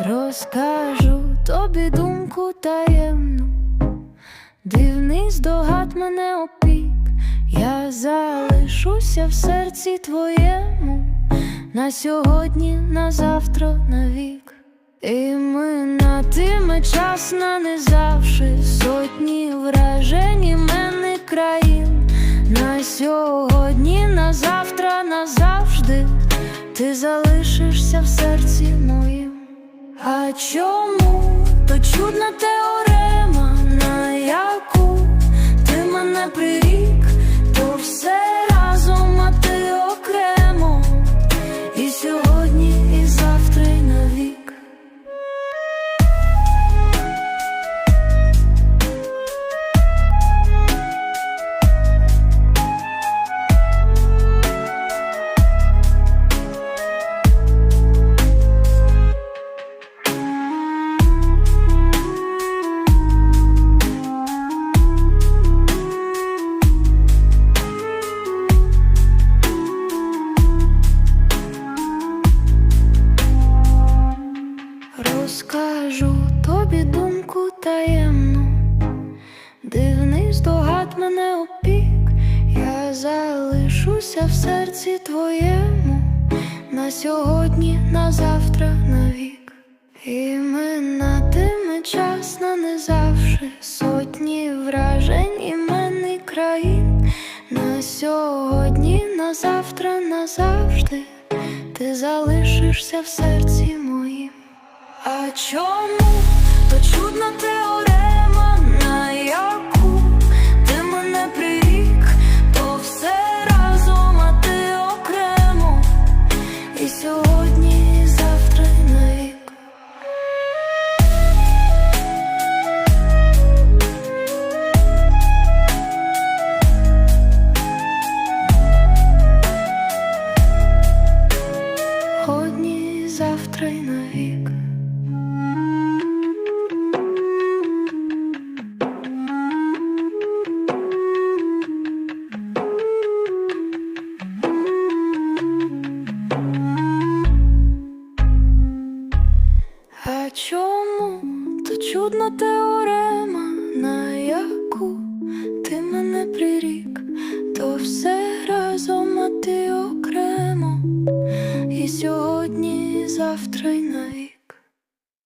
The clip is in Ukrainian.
Розкажу тобі думку таємну, дивний здогад мене опік, я залишуся в серці твоєму, на сьогодні, на завтра, навік. І минатиме час на незавжди сотні вражень іменних країн. На сьогодні, на завтра, назавжди ти залишишся в серці моїм. А чому то чудна теорема, на яку ти мене прирік, Розкажу тобі думку таємну, дивний здогад мене опік, я залишуся в серці твоєму, на сьогодні, на завтра, навік. І минатиме час на незавжди сотні вражень іменний країн. На сьогодні, на завтра, назавжди ти залишишся в серці. А чому то чудна теорема, на яку ти мене прирік, то все разом, а ти окремо, і сьогодні, і завтра, і навік. Сьогодні, і завтра, і навік. А чому то чудна теорема, на яку ти мене прирік, то все разом, а ти окремо, і сьогодні, і завтра, й навік.